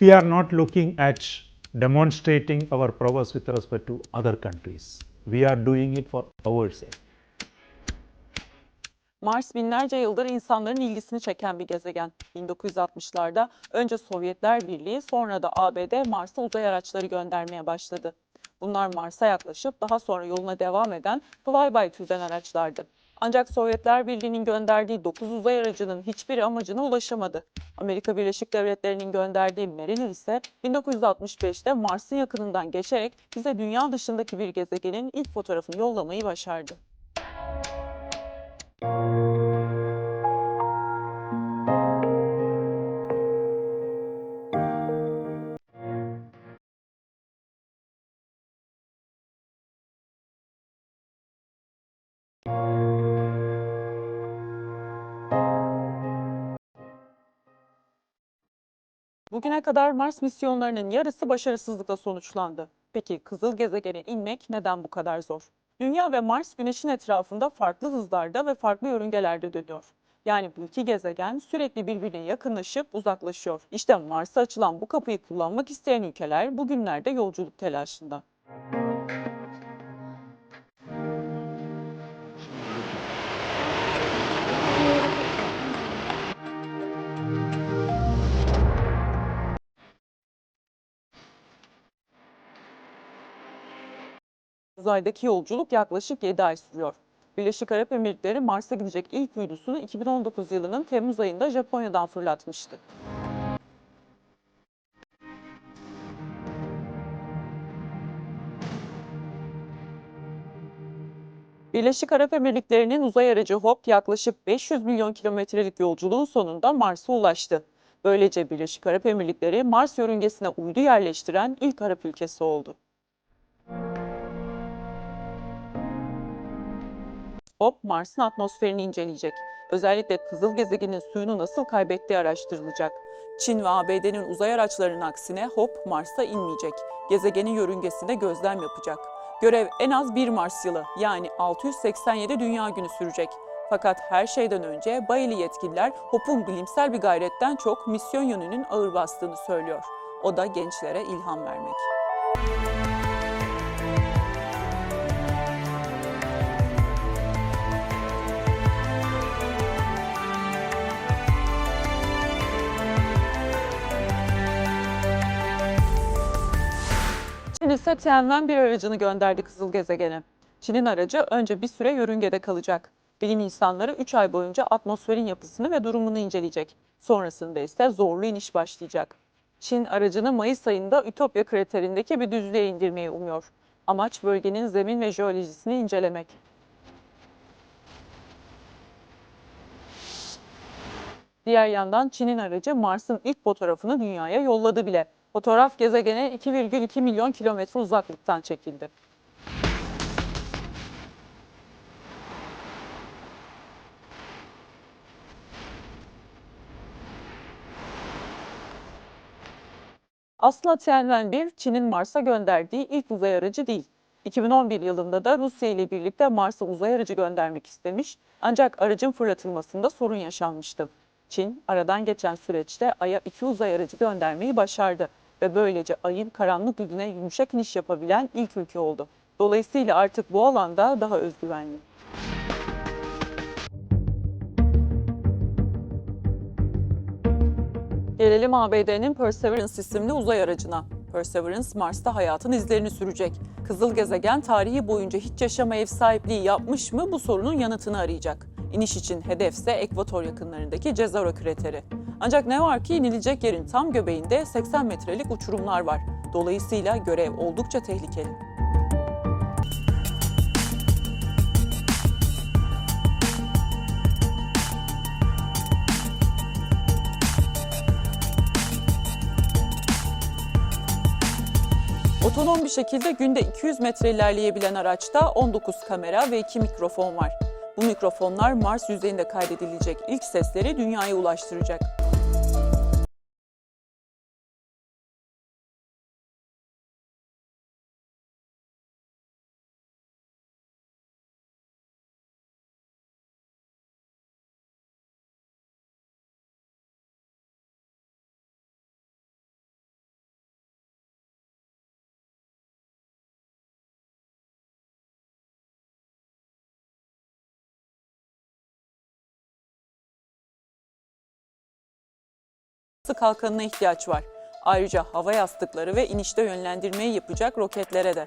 we are not looking at demonstrating our prowess with respect to other countries. We are doing it for our sake. Mars binlerce yıldır insanların ilgisini çeken bir gezegen. 1960'larda önce Sovyetler Birliği sonra da ABD Mars'a uzay araçları göndermeye başladı. Bunlar Mars'a yaklaşıp daha sonra yoluna devam eden flyby türden araçlardı. Ancak Sovyetler Birliği'nin gönderdiği 9 uzay aracının hiçbiri amacına ulaşamadı. Amerika Birleşik Devletleri'nin gönderdiği Mariner ise 1965'te Mars'ın yakınından geçerek bize dünya dışındaki bir gezegenin ilk fotoğrafını yollamayı başardı. Bugüne kadar Mars misyonlarının yarısı başarısızlıkla sonuçlandı. Peki kızıl gezegene inmek neden bu kadar zor? Dünya ve Mars Güneş'in etrafında farklı hızlarda ve farklı yörüngelerde dönüyor. Yani bu iki gezegen sürekli birbirine yakınlaşıp uzaklaşıyor. İşte Mars'a açılan bu kapıyı kullanmak isteyen ülkeler bugünlerde yolculuk telaşında. Uzaydaki yolculuk yaklaşık 7 ay sürüyor. Birleşik Arap Emirlikleri Mars'a gidecek ilk uydusunu 2019 yılının Temmuz ayında Japonya'dan fırlatmıştı. Birleşik Arap Emirlikleri'nin uzay aracı HOP yaklaşık 500 milyon kilometrelik yolculuğun sonunda Mars'a ulaştı. Böylece Birleşik Arap Emirlikleri Mars yörüngesine uydu yerleştiren ilk Arap ülkesi oldu. HOP Mars'ın atmosferini inceleyecek. Özellikle kızıl gezegenin suyunu nasıl kaybettiği araştırılacak. Çin ve ABD'nin uzay araçlarının aksine HOP Mars'a inmeyecek. Gezegenin yörüngesinde gözlem yapacak. Görev en az bir Mars yılı yani 687 dünya günü sürecek. Fakat her şeyden önce Bayeli yetkililer HOP'un bilimsel bir gayretten çok misyon yönünün ağır bastığını söylüyor. O da gençlere ilham vermek. Çin ise Tianwen bir aracını gönderdi kızıl gezegene. Çin'in aracı önce bir süre yörüngede kalacak. Bilim insanları 3 ay boyunca atmosferin yapısını ve durumunu inceleyecek. Sonrasında ise zorlu iniş başlayacak. Çin aracını Mayıs ayında Ütopya kraterindeki bir düzlüğe indirmeyi umuyor. Amaç bölgenin zemin ve jeolojisini incelemek. Diğer yandan Çin'in aracı Mars'ın ilk fotoğrafını dünyaya yolladı bile. Fotoğraf gezegene 2,2 milyon kilometre uzaklıktan çekildi. Aslında Tianwen-1 Çin'in Mars'a gönderdiği ilk uzay aracı değil. 2011 yılında da Rusya ile birlikte Mars'a uzay aracı göndermek istemiş ancak aracın fırlatılmasında sorun yaşanmıştı. Çin aradan geçen süreçte Ay'a iki uzay aracı göndermeyi başardı ve böylece Ay'ın karanlık yüzüne yumuşak iniş yapabilen ilk ülke oldu. Dolayısıyla artık bu alanda daha özgüvenli. Gelelim ABD'nin Perseverance isimli uzay aracına. Perseverance Mars'ta hayatın izlerini sürecek. Kızıl gezegen tarihi boyunca hiç yaşama ev sahipliği yapmış mı bu sorunun yanıtını arayacak. İniş için hedefse ekvator yakınlarındaki Jezero krateri. Ancak ne var ki inilecek yerin tam göbeğinde 80 metrelik uçurumlar var. Dolayısıyla görev oldukça tehlikeli. Otonom bir şekilde günde 200 metre ilerleyebilen araçta 19 kamera ve 2 mikrofon var. Bu mikrofonlar Mars yüzeyinde kaydedilecek ilk sesleri dünyaya ulaştıracak. Kalkanına ihtiyaç var. Ayrıca hava yastıkları ve inişte yönlendirmeyi yapacak roketlere de.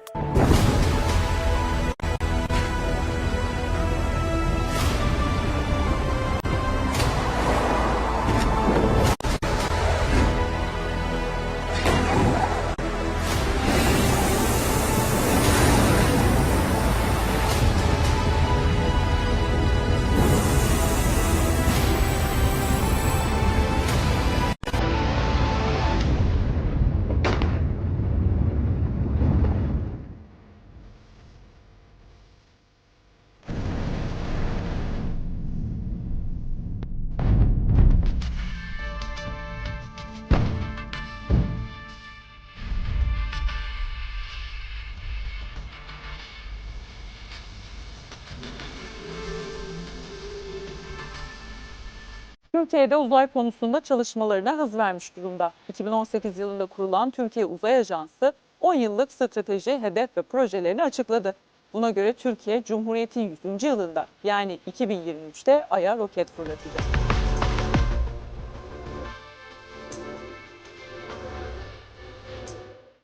Türkiye'de uzay konusunda çalışmalarına hız vermiş durumda. 2018 yılında kurulan Türkiye Uzay Ajansı 10 yıllık strateji, hedef ve projelerini açıkladı. Buna göre Türkiye Cumhuriyet'in 100. yılında yani 2023'te Ay'a roket fırlatacak.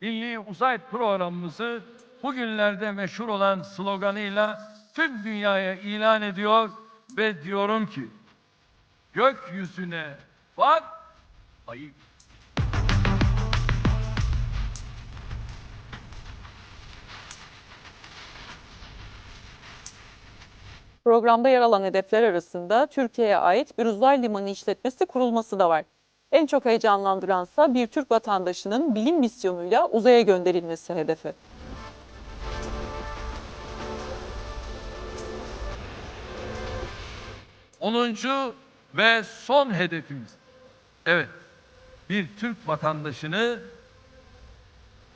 Milli Uzay Programımızı bugünlerde meşhur olan sloganıyla tüm dünyaya ilan ediyor ve diyorum ki gökyüzüne bak ayıp. Programda yer alan hedefler arasında Türkiye'ye ait bir uzay limanı işletmesi kurulması da var. En çok heyecanlandıransa bir Türk vatandaşının bilim misyonuyla uzaya gönderilmesi hedefi. Onuncu ve son hedefimiz. Evet, bir Türk vatandaşını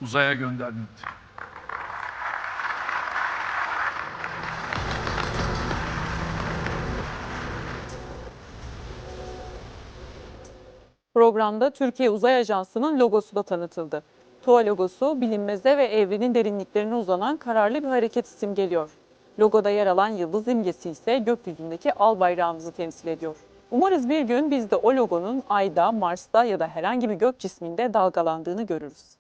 uzaya göndermektir. Programda Türkiye Uzay Ajansı'nın logosu da tanıtıldı. TUA logosu bilinmeze ve evrenin derinliklerine uzanan kararlı bir hareket simgeliyor. Logoda yer alan yıldız imgesi ise gökyüzündeki al bayrağımızı temsil ediyor. Umarız bir gün biz de o logonun Ay'da, Mars'ta ya da herhangi bir gök cisminde dalgalandığını görürüz.